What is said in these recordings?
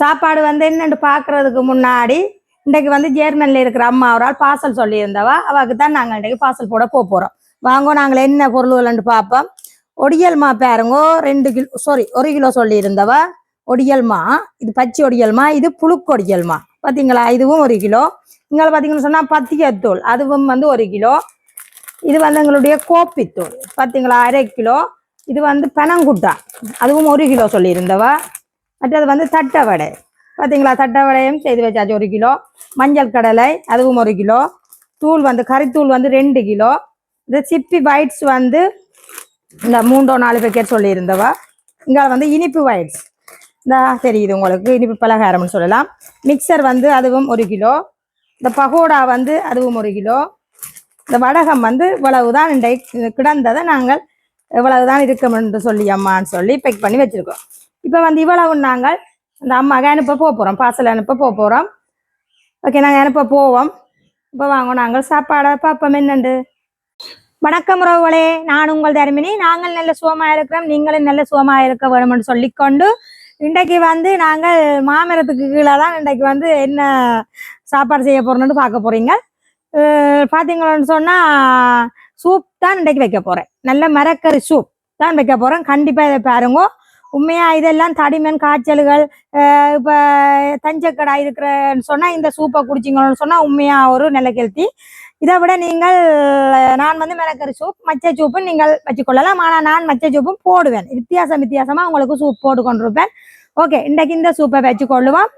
சாப்பாடு வந்து என்னென்று பார்க்கறதுக்கு முன்னாடி இன்றைக்கு வந்து ஜேர்மனில் இருக்கிற அம்மா ஒரு ஆள் பார்சல் சொல்லியிருந்தவா. அவளுக்கு தான் நாங்கள் இன்றைக்கு பார்சல் போட போக போகிறோம் வாங்க நாங்கள் என்ன பொருள் பொருள்கள்னு பார்ப்போம் ஒடியல்மா பாருங்கோ ரெண்டு கிலோ சாரி ஒரு கிலோ சொல்லியிருந்தவா. ஒடியல்மா இது பச்சை ஒடியல்மா இது புழுக்கொடியல்மா பார்த்தீங்களா இதுவும் ஒரு கிலோ இங்கே பார்த்தீங்கன்னு சொன்னால் பத்தியத்தூள் அதுவும் வந்து ஒரு கிலோ இது வந்து எங்களுடைய கோப்பித்தூள் பார்த்தீங்களா அரை கிலோ இது வந்து பனங்குட்டா அதுவும் ஒரு கிலோ சொல்லியிருந்தவா. மற்றது வந்து தட்டை வடை பார்த்தீங்களா தட்டை வடையும் செய்து வச்சாச்சு ஒரு கிலோ. மஞ்சள் கடலை அதுவும் ஒரு கிலோ. தூள் வந்து கறித்தூள் வந்து ரெண்டு கிலோ. இந்த சிப்பி வைட்ஸ் வந்து இந்த மூன்றோ நாலு பேக்கெட் சொல்லியிருந்தவா. இங்கே வந்து இனிப்பு வைட்ஸ் இந்த தெரியுது உங்களுக்கு இனிப்பு பலகாரம்னு சொல்லலாம். மிக்சர் வந்து அதுவும் ஒரு கிலோ. இந்த பகோடா வந்து அதுவும் ஒரு கிலோ. இந்த வடகம் வந்து இவ்வளவுதான் இன்றைக்கு கிடந்ததை நாங்கள் இவ்வளவுதான் இருக்கும் என்று சொல்லி அம்மான்னு சொல்லி பேக் பண்ணி வச்சுருக்கோம். இப்போ வந்து இவ்வளவு நாங்கள் இந்த அம்மாவுக்கு அனுப்ப போக போகிறோம் பார்சல் அனுப்ப போக போகிறோம் ஓகே நாங்கள் அனுப்ப போவோம். இப்போ வாங்க நாங்கள் சாப்பாடை பார்ப்போம். என்னண்டு? வணக்கம் உறவுகளே நான் உங்கள் தருமினி. நாங்கள் நல்ல சுகமாக இருக்கிறோம் நீங்களும் நல்ல சுகமாக இருக்க வேணும்னு சொல்லிக்கொண்டு இன்றைக்கு வந்து நாங்கள் மாமரத்துக்கு கீழே தான் இன்றைக்கு வந்து என்ன சாப்பாடு செய்ய போறோம்னு பார்க்க போறீங்க. பார்த்தீங்களோன்னு சொன்னால் சூப் தான் இன்றைக்கு வைக்க போகிறேன் நல்ல மரக்கறி சூப் தான் வைக்க போகிறேன் கண்டிப்பாக இதை பாருங்க. உண்மையாக இதெல்லாம் தடிமன் காய்ச்சல்கள் இப்போ தஞ்சக்கடா இருக்கிறன்னு சொன்னால் இந்த சூப்பை குடிச்சிங்கன்னு சொன்னால் உண்மையாக ஒரு நல்ல கெல்த்தி இதை விட நீங்கள் நான் வந்து மிளகரி சூப் மச்சை சூப்பு நீங்கள் வச்சுக்கொள்ளலாம். ஆனால் நான் மச்சை சூப்பும் போடுவேன். வித்தியாசம் வித்தியாசமாக உங்களுக்கு சூப் போட்டு கொண்டிருப்பேன். ஓகே இன்றைக்கு இந்த சூப்பை வச்சுக்கொள்ளுவோம்.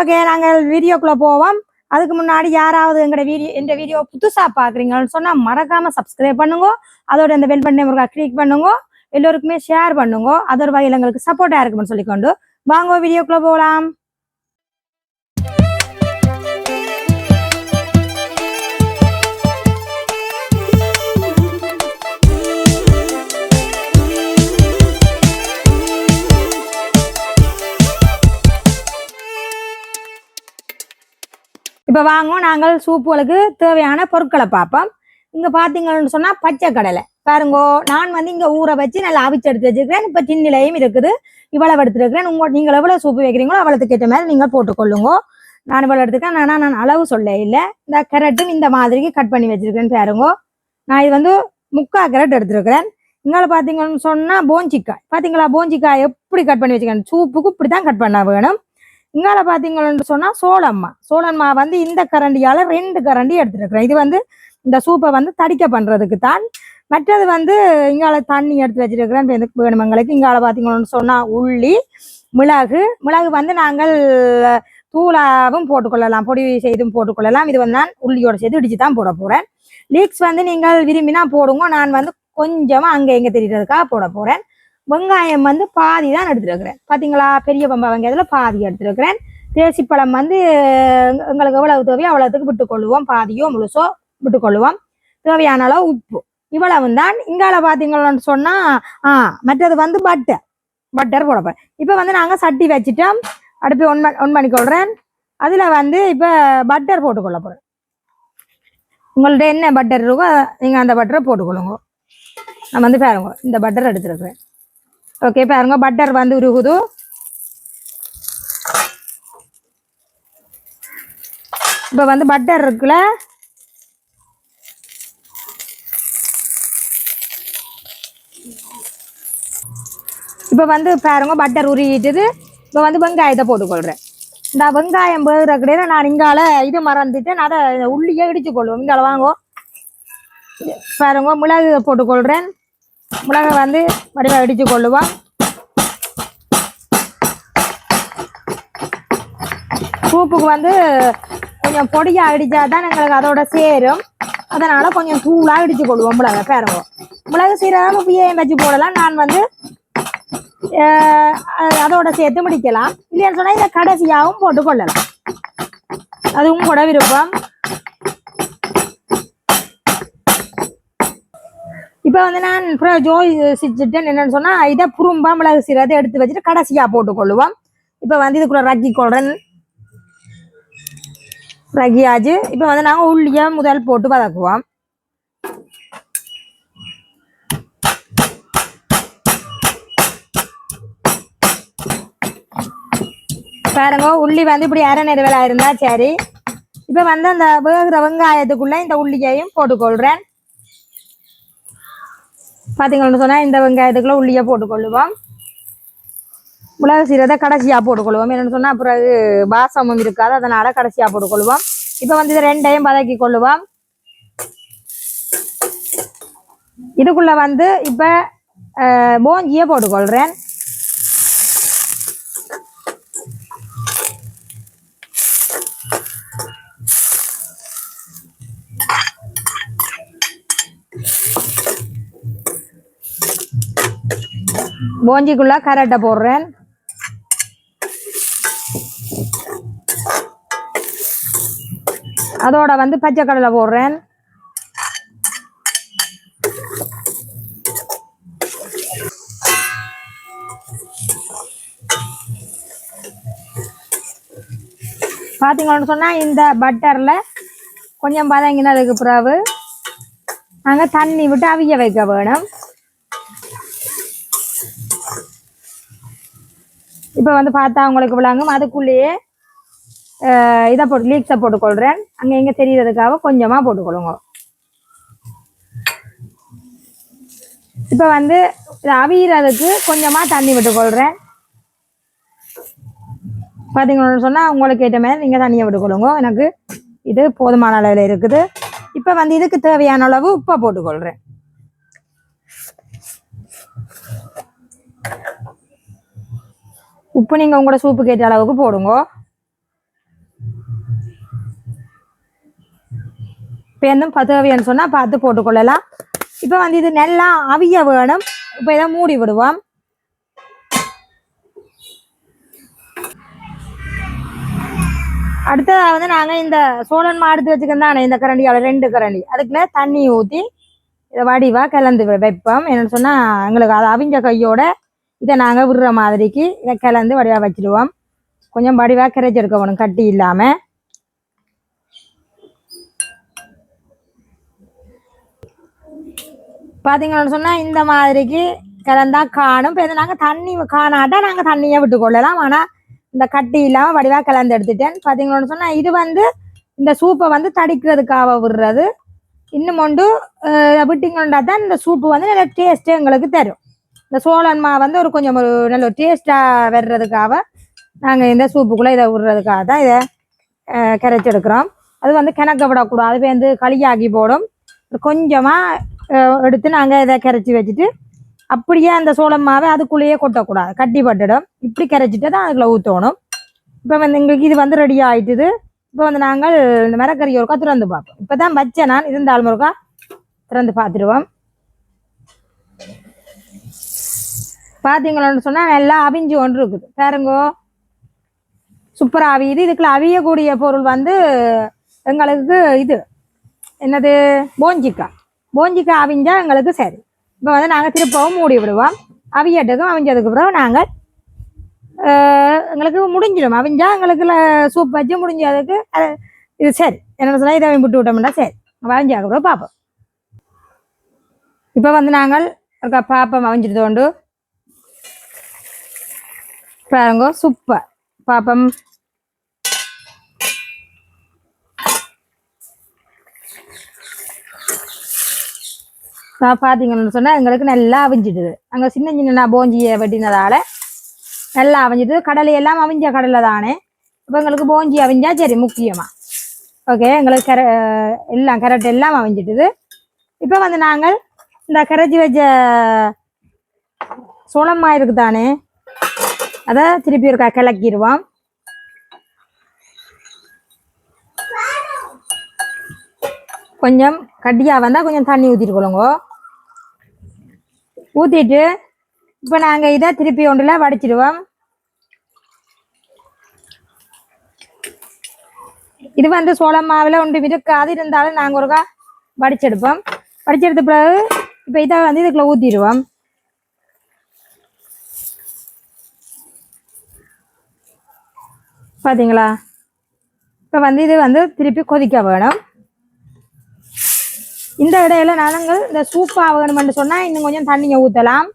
ஓகே நாங்கள் வீடியோக்குள்ளே போவோம். அதுக்கு முன்னாடி யாராவது எங்களோட வீடியோ இந்த வீடியோ புதுசாக பார்க்குறீங்கன்னு சொன்னால் மறக்காமல் சப்ஸ்கிரைப் பண்ணுங்க. அதோட இந்த பெல் பட்டனை முருகா கிளிக் பண்ணுங்க. எல்லோருக்குமே ஷேர் பண்ணுங்க. அது ஒரு வகையில் எங்களுக்கு சப்போர்ட்டாக இருக்கும்னு சொல்லிக்கொண்டு வாங்க வீடியோக்குள்ளே போகலாம். இப்போ வாங்க நாங்கள் சூப்புகளுக்கு தேவையான பொருட்களை பார்ப்போம். இங்கே பார்த்தீங்கன்னு சொன்னால் பச்சை கடலை. பாருங்கோ நான் வந்து இங்கே ஊற வச்சு நல்லா அவிச்சு எடுத்து வச்சிருக்கிறேன். இப்போ டின்னிலையும் இருக்குது. இவ்வளவு எடுத்துருக்கிறேன். உங்க நீங்கள் எவ்வளவு சூப்பு வைக்கிறீங்களோ அவ்வளோத்துக்கு ஏற்ற மாதிரி நீங்கள் போட்டுக்கொள்ளுங்க. நான் இவ்வளோ எடுத்துக்கேன் ஆனா நான் அளவு சொல்ல இல்லை. இந்த கேரட்டும் இந்த மாதிரிக்கு கட் பண்ணி வச்சிருக்கேன் பாருங்கோ. நான் இது வந்து முக்கா கேரட் எடுத்துருக்கிறேன். இங்கால பார்த்தீங்கன்னு சொன்னால் போஞ்சிக்காய். பார்த்தீங்களா போஞ்சிக்காய் எப்படி கட் பண்ணி வச்சுக்கேன் சூப்புக்கு இப்படி தான் கட் பண்ண வேணும். இங்கால பார்த்தீங்கன்னு சொன்னால் சோளம்மா சோளம்மா வந்து இந்த கரண்டியால் ரெண்டு கரண்டி எடுத்துருக்குறேன். இது வந்து இந்த சூப்பை வந்து தடிக்க பண்ணுறதுக்கு தான். மற்றது வந்து இங்கால தண்ணி எடுத்து வச்சிருக்கிறேன். இப்ப எதுக்கு வேணும் இங்கால பார்த்தீங்கன்னு சொன்னால் உள்ளி மிளகு. மிளகு வந்து நாங்கள் தூளாவும் போட்டுக்கொள்ளலாம். பொடி செய்தும் போட்டுக்கொள்ளலாம். இது வந்து நான் உள்ளியோட சேர்த்து இடிச்சு தான் போட போகிறேன் லீக்ஸ் வந்து நீங்கள் விரும்பினா போடுங்க. நான் வந்து கொஞ்சமாக அங்கே இங்கே தெரியறதுக்காக போட போகிறேன் வெங்காயம் வந்து பாதி தான் எடுத்துருக்கிறேன். பார்த்தீங்களா பெரிய பம்பா வெங்காயத்தில் பாதி எடுத்துருக்கிறேன். தேசிப்பழம் வந்து எங்களுக்கு எவ்வளவு தேவையோ அவ்வளவுக்கு விட்டுக்கொள்ளுவோம். பாதியோ முழுசோ. விட்டுக்கொள்ளுவோம். தேவையான அளவு உப்பு. இவ்வளவு தான் இங்கால பார்த்தீங்கன்னு சொன்னால் ஆ மற்றது வந்து பட்டர் பட்டர் போட போகிறேன் இப்போ வந்து நாங்கள் சட்டி வச்சுட்டோம். அடுப்பு ஒன் ஒன் பண்ணிக்கொள்கிறேன் அதில் வந்து இப்போ பட்டர் போட்டுக்கொள்ள போகிறேன் உங்கள்ட்ட என்ன பட்டர் இருக்கோ நீங்கள் அந்த பட்டரை போட்டுக்கொள்ளுங்க. நான் வந்து பாருங்க இந்த பட்டர் எடுத்துருக்குறேன். ஓகே பாருங்க பட்டர் வந்து உருகுது. இப்போ வந்து பட்டர் இருக்குல்ல இப்போ வந்து பாருங்க பட்டர் உருகிட்டுது இப்போ வந்து வெங்காயத்தை போட்டுக்கொள்கிறேன் இந்த வெங்காயம் வேகிற கிடையாது நான் இங்கால இது மறந்துட்டேன். அதை உள்ளியே இடிச்சு கொள்ளுவோம் இங்கால வாங்கோ. பாருங்க மிளகு போட்டுக்கொள்கிறேன் மிளகை வந்து வடிவா இடிச்சு கொள்ளுவோம் சூப்புக்கு வந்து கொஞ்சம் பொடியா இடிச்சா தான் எங்களுக்கு அதோட சேரும். அதனால கொஞ்சம் தூளாக இடிச்சு கொள்வோம் மிளகை பாருங்க. மிளகு சீரகம் இப்படியே வச்சு போடலாம். நான் வந்து அதோட சேர்த்து முடிக்கலாம். இல்லைன்னு சொன்னால் இதை கடைசியாகவும் போட்டு கொள்ளலாம். அதுவும் கூட விருப்பம். இப்போ வந்து நான் அப்புறம் ஜோய் என்னன்னு சொன்னால் இதை புரும்பா மிளகு சீரகத்தை எடுத்து வச்சுட்டு கடைசியாக போட்டு கொள்ளுவோம். இப்போ வந்து இதுக்குள்ள ரக்கி கொள்றேன். ரகியாச்சு இப்போ வந்து நாங்கள் உள்ளியை முதல் போட்டு வதக்குவோம். பாருங்க உள்ளி வந்து இப்படி அரை நெருவலா இருந்தா சரி. இப்ப வந்து அந்த வேகிற வெங்காயத்துக்குள்ள இந்த உள்ளியையும் போட்டுக்கொள்றேன். பாத்தீங்கன்னு சொன்னா இந்த வெங்காயத்துக்குள்ள உள்ளியை போட்டுக்கொள்ளுவோம். மிளகு சீரகத்தை கடைசியா போட்டுக்கொள்வோம் என்னன்னு சொன்னா பிறகு பாசமும் இருக்காது அதனால கடைசியா போட்டுக்கொள்வோம் இப்ப வந்து இது ரெண்டையும் வதக்கி கொள்ளுவோம். இதுக்குள்ள வந்து இப்ப அஹ், போஞ்சியை போட்டுக்கொள்றேன். போஞ்சிக்குள்ள கரட்டை போடுறேன். அதோட வந்து பச்சை கடலை போடுறேன். பார்த்தீங்கன்னு சொன்னால் இந்த பட்டரில் கொஞ்சம் பதங்கினதுக்கு பிறகு நாங்கள் தண்ணி விட்டு அவிய வைக்க வேணும். இப்போ வந்து பார்த்தா உங்களுக்கு விளங்கும். அதுக்குள்ளேயே இதை போட்டு லீக்ஸை போட்டுக்கொள்கிறேன் அங்கே எங்கே தெரியறதுக்காக கொஞ்சமாக போட்டுக்கொள்ளுங்க. இப்போ வந்து இதை அவியறதுக்கு கொஞ்சமாக தண்ணி விட்டுக்கொள்கிறேன் பார்த்தீங்கன்னு சொன்னால் உங்களுக்கு ஏற்ற மாதிரி நீங்கள் தண்ணியை விட்டுக்கொள்ளுங்க. எனக்கு இது போதுமான அளவில் இருக்குது. இப்போ வந்து இதுக்கு தேவையான அளவு உப்பை போட்டுக்கொள்கிறேன் உப்பு நீங்கள் உங்களோட சூப்பு கேட்ட அளவுக்கு போடுங்க. இப்போ எதுவும் தேவையான்னு சொன்னால் பார்த்து போட்டுக்கொள்ளலாம். இப்போ வந்து இது நல்லா அவிய வேணும். இப்போ இதை மூடி விடுவோம். அடுத்ததாக வந்து நாங்கள் இந்த சோழன் மாடுத்து வச்சுக்கிறதானே இந்த கரண்டியோட ரெண்டு கரண்டி. அதுக்குள்ளே தண்ணி ஊற்றி இதை வடிவாக கலந்து வைப்போம். என்னென்னு சொன்னால் எங்களுக்கு அது அவிஞ்ச கையோட இதை நாங்கள் விடுற மாதிரிக்கு இதை கலந்து வடிவாக வச்சிடுவோம். கொஞ்சம் வடிவாக கரைச்சி எடுக்கணும் கட்டி இல்லாமல் பார்த்தீங்கன்னு சொன்னால் இந்த மாதிரிக்கு கலந்தால் காணும். இப்போ நாங்கள் தண்ணி காணாட்டா நாங்கள் தண்ணியை விட்டுக்கொள்ளலாம். ஆனால் இந்த கட்டி இல்லாமல் வடிவாக கலந்து எடுத்துட்டேன். பார்த்தீங்கன்னு சொன்னால் இது வந்து இந்த சூப்பை வந்து தடிக்கிறதுக்காக விடுறது. இன்னும் ஒன்று விட்டிங்கன்னா தான் இந்த சூப்பு வந்து நல்ல டேஸ்ட்டு எங்களுக்கு தரும். இந்த சோளன்மா வந்து ஒரு கொஞ்சம் ஒரு நல்ல ஒரு டேஸ்ட்டாக வர்றதுக்காக நாங்கள் இந்த சூப்புக்குள்ளே இதை விடுறதுக்காக தான் இதை கரைச்சி எடுக்கிறோம். அது வந்து கிணக்க விடக்கூடாது. அது வந்து களியாகி போடும். கொஞ்சமாக எடுத்து நாங்கள் இதை கரைச்சி வச்சுட்டு அப்படியே அந்த சோளம் மாவை அதுக்குள்ளேயே கொட்டக்கூடாது. கட்டி பட்டுடும். இப்படி கரைச்சிட்டு தான் அதுக்குள்ள ஊற்றணும் இப்போ வந்து எங்களுக்கு இது வந்து ரெடி ஆகிட்டுது இப்போ வந்து நாங்கள் இந்த மரக்கறி ஒருக்கா திறந்து பார்ப்போம். இப்போ தான் வச்சேன் நான் இருந்தாலும் ஒருக்கா திறந்து பார்த்துருவோம் பார்த்தீங்களோன்னு சொன்னால் நல்லா அவிஞ்சு ஒன்று இருக்குது. பாருங்கோ. சூப்பராக அவியுது. இதுக்குள்ள அவியக்கூடிய பொருள் வந்து எங்களுக்கு இது. என்னது? போஞ்சிக்காய் போஞ்சிக்காய் அவிஞ்சா எங்களுக்கு சரி. இப்போ வந்து நாங்கள் திருப்பவும் மூடி விடுவோம். அவியட்டதும் அவிஞ்சதுக்கு பிறகு நாங்கள் எங்களுக்கு முடிஞ்சிடும். அவிஞ்சா எங்களுக்கு சூப் வச்சு முடிஞ்சதுக்கு அது இது சரி. என்ன சொன்னால் இதை விட்டு விட்டோம்னா சரி அவிஞ்சாக்க பிறகு பார்ப்போம். இப்போ வந்து நாங்கள் பார்ப்போம் பாப்பம் அவிஞ்சிட்டு உண்டு பாருங்க சூப்பர் பாப்பம். நான் பார்த்தீங்கன்னு சொன்னால் எங்களுக்கு நல்லா அவிஞ்சிடுது. அங்கே சின்ன சின்ன போஞ்சியை வெட்டினதால நல்லா அவிஞ்சிடுது. கடலை எல்லாம் அவிஞ்ச கடலை தானே. இப்போ எங்களுக்கு போஞ்சி அவிஞ்சா சரி முக்கியமாக ஓகே எங்களுக்கு கர எல்லாம் கரட் எல்லாம் அவிஞ்சிட்டுது இப்போ வந்து நாங்கள் இந்த கரைச்சி வச்ச சோளமா இருக்குது தானே. அதை திருப்பி ஒரு கிளக்கிடுவோம் கொஞ்சம் கட்டியாக வந்தால் கொஞ்சம் தண்ணி ஊற்றிட்டு கொள்ளுங்க. ஊற்றிட்டு இப்போ நாங்கள் இதை திருப்பி ஒன்றில் வடிச்சிடுவோம். இது வந்து சோளம் மாவில் ஒன்று இருக்காது இருந்தாலும் நாங்கள் ஒருக்கா வடிச்செடுப்போம். வடிச்செடுத்த பிறகு இப்போ இதை வந்து இதுக்குள்ளே ஊற்றிடுவோம் பார்த்தீங்களா இப்போ வந்து இது வந்து திருப்பி கொதிக்க வேணும். இந்த இடையில நாங்கள் இந்த சூப்பாக வேணும்னு சொன்னால் இன்னும் கொஞ்சம் தண்ணியை ஊற்றலாம்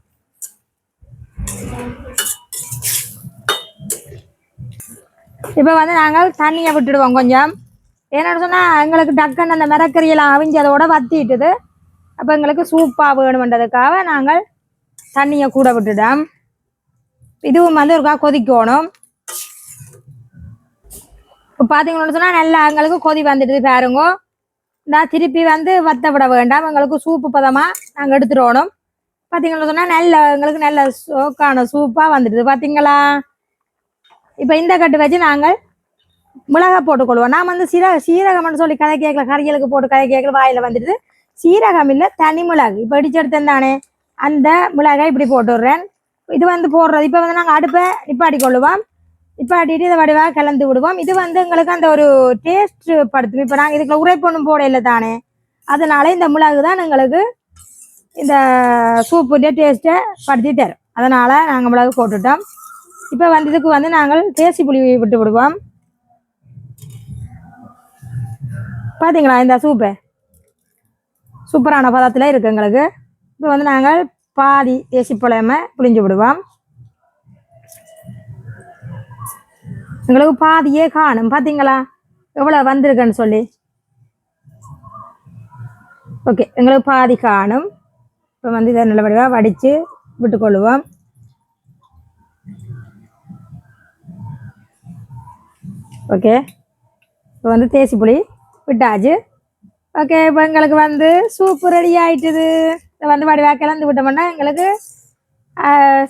இப்போ வந்து நாங்கள் தண்ணியை விட்டுடுவோம் கொஞ்சம். என்னன்னு சொன்னால் எங்களுக்கு டக்குன்னு அந்த மிரக்கறியெல்லாம் அவிஞ்சு அதோட வத்திட்டுது. அப்போ எங்களுக்கு சூப்பாக வேணுமென்றதுக்காக நாங்கள் தண்ணியை கூட விட்டுட்டோம் இதுவும் வந்து ஒருக்கா கொதிக்கணும். இப்போ பார்த்தீங்கன்னு சொன்னால் நல்லா எங்களுக்கு கொதி வந்துடுது பாருங்க. நான் திருப்பி வந்து வத்த விட வேண்டாம். எங்களுக்கு சூப்பு பதமாக நாங்கள் எடுத்துடணும். பார்த்தீங்கன்னு சொன்னால் நல்ல எங்களுக்கு நல்ல சோக்கான சூப்பாக வந்துடுது. பார்த்தீங்களா இப்போ இந்த கட்டு வச்சு நாங்கள் மிளகா போட்டுக்கொள்வோம் நான் வந்து சீரக சீரகம்னு சொல்லி கதை கேட்கல கறிகளுக்கு போட்டு கதை கேட்கல வாயில் வந்துடுது. சீரகம் இல்லை தனி மிளகு. இப்போ இடிச்செடுத்தேன் தானே? அந்த மிளகாய் இப்படி போட்டுடுறேன். இது வந்து போடுறது. இப்போ வந்து நாங்கள் அடுப்பை நிப்பாட்டி கொள்ளுவோம். இப்பாட்டிட்டு இதை வடிவாக கலந்து விடுவோம். இது வந்து எங்களுக்கு அந்த ஒரு டேஸ்ட் படுத்தும். இப்போ நாங்கள் இதுக்குள்ள உரைப்பொண்ணும் போட இல்லை தானே. அதனால இந்த மிளகு தான் எங்களுக்கு இந்த சூப்புடைய டேஸ்ட்டை படுத்தி தரும். அதனால நாங்கள் மிளகு போட்டுட்டோம். இப்போ வந்து இதுக்கு வந்து நாங்கள் தேசி புளி விட்டு விடுவோம். பார்த்தீங்களா இந்த சூப்பு? சூப்பரான பதத்தில் இருக்குது எங்களுக்கு. இப்போ வந்து நாங்கள் பாதி தேசி பழமை புளிஞ்சு விடுவோம். எங்களுக்கு பாதியே காணும். பார்த்தீங்களா எவ்வளோ வந்திருக்குன்னு சொல்லி. ஓகே எங்களுக்கு பாதி காணும். இப்போ வந்து இதை நல்லபடியாக வடித்து விட்டுக்கொள்ளுவோம் ஓகே இப்போ வந்து தேசி புளி விட்டாச்சு. ஓகே இப்போ எங்களுக்கு வந்து சூப்பு ரெடி ஆயிட்டுது. இதை வந்து வடிவாக கிளந்து விட்டோம்னா எங்களுக்கு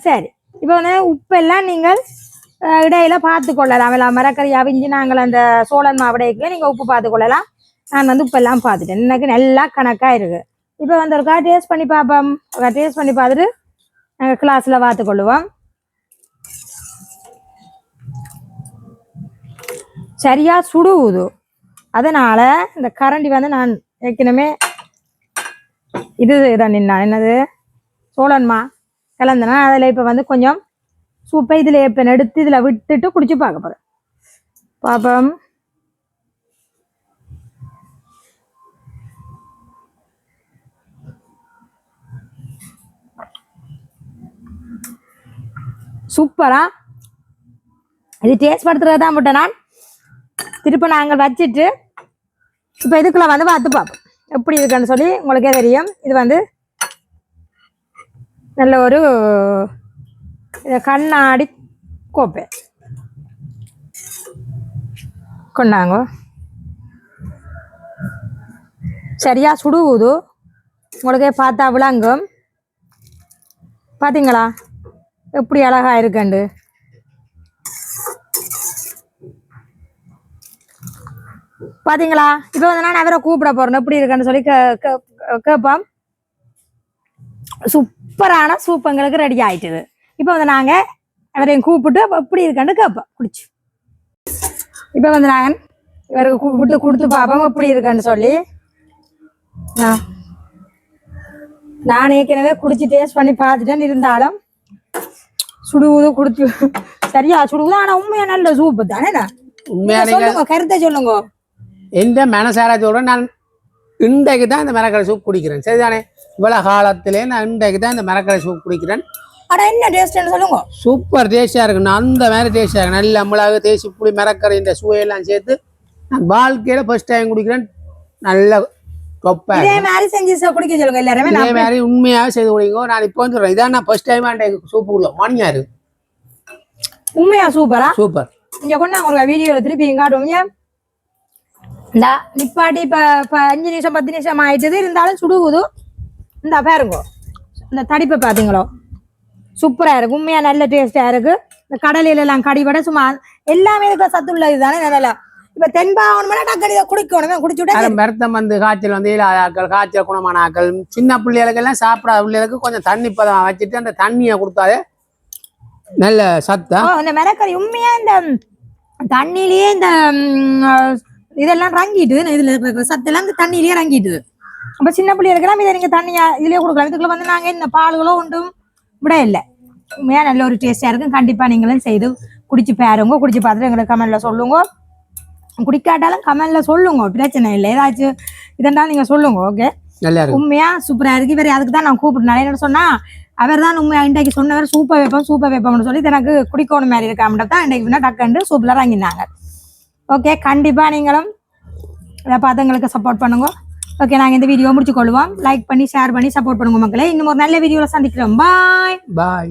சரி. இப்போ வந்து உப்பெல்லாம் நீங்கள் இடையில பார்த்து கொள்ளலாம். எல்லாம் மரக்கறி அவிஞ்சு நாங்கள் அந்த சோழன் மாவடைக்குள்ள நீங்கள் உப்பு பார்த்து கொள்ளலாம். நான் வந்து உப்பெல்லாம் பார்த்துட்டேன். எனக்கு நல்லா கணக்காக இருக்குது இப்போ வந்து ஒருக்கா டேஸ்ட் பண்ணி பார்ப்போம். ஒருக்கா டேஸ்ட் பண்ணி பார்த்துட்டு நாங்கள் கிளாஸில் பார்த்து கொள்ளுவோம். சரியா சுடுவுது. அதனால் இந்த கரண்டி வந்து நான் ஏற்கனவே இது தான் நின்னா. என்னது? சோழன்மா கலந்தனா அதில் இப்போ வந்து கொஞ்சம் சூப்பை இதில் இப்போ எடுத்து இதில் விட்டுட்டு குடிச்சு பார்க்க போகிறேன் பாப்போம். சூப்பரா? இது டேஸ்ட் படுத்துறது தான் விட்டேன் நான். திருப்ப நாங்கள் வச்சுட்டு இப்போ இதுக்குள்ள வந்து பார்த்து பார்ப்போம். எப்படி இருக்குன்னு சொல்லி உங்களுக்கே தெரியும். இது வந்து நல்ல ஒரு இது கண்ணாடி கோப்பை. கொண்டாங்க. சரியா சுடுவுது உங்களுக்கே பார்த்தா விளங்கும். பார்த்தீங்களா எப்படி அழகா இருக்குண்டு. பாத்தீங்களா? இப்போ வந்து நான் அவரை கூப்பிட போகிறேன் எப்படி இருக்குன்னு சொல்லி கே- கேட்போம் சூப்பரான சூப்பங்களுக்கு ரெடி ஆயிட்டுது. இப்போ வந்து நாங்க அவரையும் கூப்பிட்டு எப்படி இருக்கான்னு கேட்போம் குடிச்சு. இப்போ வந்து நாங்கள் இவருக்கு கூப்பிட்டு கொடுத்து பார்ப்போம் எப்படி இருக்கான்னு சொல்லி. நான் ஏற்கனவே குடிச்சு டேஸ்ட் பண்ணி பார்த்துட்டேன் இருந்தாலும் சுடுவது கொடுத்து சரியா சுடுவது ஆனா உண்மையா நல்ல சூப்பு தானே உண்மையா நீங்க சொல்லுங்க கருத்தை சொல்லுங்க. எந்த மனசார சொல்றேன் நான் இன்றைக்கு தான் இந்த மரக்கடை சூப் குடிக்கிறேன். சரிதானே? இவ்வளவு காலத்திலே நான் இன்றைக்கு தான் இந்த மரக்கடை சூப் குடிக்கிறேன். அட என்ன டேஸ்ட்னு சொல்லுங்க. சூப்பர் டேஸ்டா இருக்கு. நான் அந்த மாதிரி டேஸ்டா இருக்கு. நல்ல மிளகு தேசி புளி மரக்கரை இந்த சுவையெல்லாம் சேர்த்து நான் வாழ்க்கையில ஃபர்ஸ்ட் டைம் குடிக்கிறேன். நல்ல தொப்பா இதே மாதிரி செஞ்சு குடிக்க சொல்லுங்க எல்லாருமே. இதே மாதிரி உண்மையாக செய்து குடிங்க. நான் இப்போ வந்து இதான் நான் ஃபர்ஸ்ட் டைம் சூப்பு உள்ள. மணியாரு உண்மையா சூப்பரா சூப்பர் இங்க கொண்டு ஒரு வீடியோ திருப்பி காட்டுவோம் இந்த நிப்பாட்டி இப்ப இப்ப அஞ்சு நிமிஷம் பத்து நிமிஷம் ஆயிட்டது இருந்தாலும் சுடுகுது. இந்த பாருங்க. இந்த தடிப்பை பாத்தீங்களோ சூப்பரா இருக்கு. உண்மையா நல்ல டேஸ்டா இருக்கு. இந்த கடலையில எல்லாம் கடிபட சும்மா எல்லாமே இருக்கிற சத்துள்ள இதுதானே நல்லா இப்ப தென்பாவனம்னா டக்கடி குடிக்கணும் குடிச்சு அது மருத்தம் வந்து காய்ச்சல் வந்து ஆட்கள் காய்ச்சல் குணமான ஆட்கள் சின்ன பிள்ளைகளுக்கு எல்லாம் சாப்பிடாத பிள்ளைகளுக்கு கொஞ்சம் தண்ணி பதம் வச்சுட்டு அந்த தண்ணியை கொடுத்தாலே நல்ல சத்தா. ஓ, இந்த மிளகறி உண்மையா இந்த தண்ணியிலேயே இந்த இதெல்லாம் ரங்கிட்டு இதுல சத்தெல்லாம் இந்த தண்ணியிலேயே ரங்கிட்டுது அப்ப சின்ன பிள்ளைகளுக்கெல்லாம் இதை நீங்க தண்ணியா இதுலயே கொடுக்கலாம். இதுக்குள்ள வந்து நாங்க இந்த பால்களோ ஒன்றும் விட இல்லை உண்மையா நல்ல ஒரு டேஸ்டா இருக்கும் கண்டிப்பா நீங்களும் செய்து குடிச்சு பாருங்க குடிச்சு பார்த்துட்டு எங்களுக்கு கமெண்ட்ல சொல்லுங்க குடிக்காட்டாலும் கமெண்ட்ல சொல்லுங்க பிரச்சனை இல்லை ஏதாச்சும் இதெல்லாம் நீங்க சொல்லுங்க ஓகே உண்மையா சூப்பரா இருக்கு இவர் அதுக்கு தான் நான் கூப்பிட்டேன் என்ன சொன்னா அவர் தான் உண்மை இன்றைக்கு சொன்னவர் சூப்பர் வைப்போம் சூப்பர் வைப்போம்னு சொல்லி எனக்கு குடிக்கணும் மாதிரி இருக்காமட்ட தான் இன்றைக்கு டக்குண்டு சூப்பில் இறங்கினாங்க ஓகே கண்டிப்பாக நீங்களும் இதை பார்த்து எங்களுக்கு சப்போர்ட் பண்ணுங்க ஓகே நாங்கள் இந்த வீடியோ முடிச்சு கொள்வோம் லைக் பண்ணி ஷேர் பண்ணி சப்போர்ட் பண்ணுங்க மக்களே. இன்னும் ஒரு நல்ல வீடியோவில் சந்திக்கிறோம். பாய் பாய்